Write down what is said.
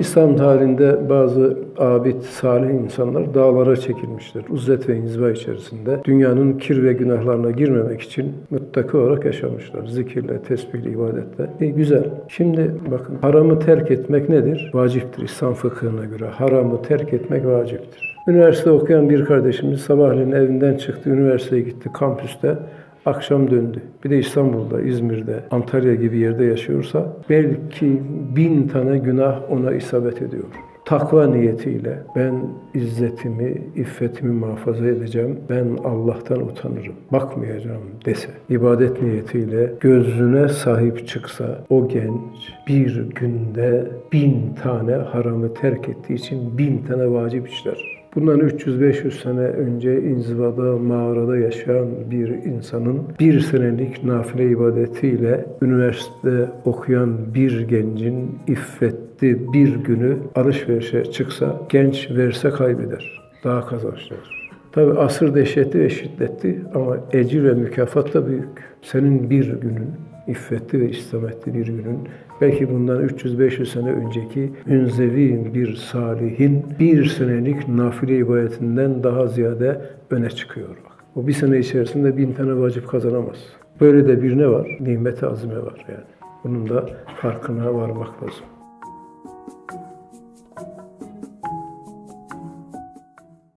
İslam tarihinde bazı abid, salih insanlar dağlara çekilmişler. Uzzet ve inziva içerisinde dünyanın kir ve günahlarına girmemek için muttaki olarak yaşamışlar. Zikirle, tesbihle, ibadetle. E, güzel. Şimdi bakın haramı terk etmek nedir? Vaciptir İslam fıkhına göre. Haramı terk etmek vaciptir. Üniversite okuyan bir kardeşimiz sabahleyin evinden çıktı, üniversiteye gitti, kampüste. Akşam döndü. Bir de İstanbul'da, İzmir'de, Antalya gibi yerde yaşıyorsa belki bin tane günah ona isabet ediyor. Takva niyetiyle ben izzetimi, iffetimi muhafaza edeceğim, ben Allah'tan utanırım, bakmayacağım dese, ibadet niyetiyle gözüne sahip çıksa o genç bir günde bin tane haramı terk ettiği için bin tane vacip işler. Bundan 300-500 sene önce inzivada, mağarada yaşayan bir insanın bir senelik nafile ibadetiyle üniversite okuyan bir gencin iffetli bir günü alışverişe çıksa genç verse kaybeder. Daha kazançlıdır. Tabi asır dehşetli ve şiddetli ama ecir ve mükafat da büyük. Senin bir günün, iffetli ve istametli bir günün, belki bundan 300-500 sene önceki münzevi bir salihin bir senelik nafile ibadetinden daha ziyade öne çıkıyor. O bir sene içerisinde bin tane vacip kazanamaz. Böyle de bir ne var? Nimet-i azime var yani. Bunun da farkına varmak lazım.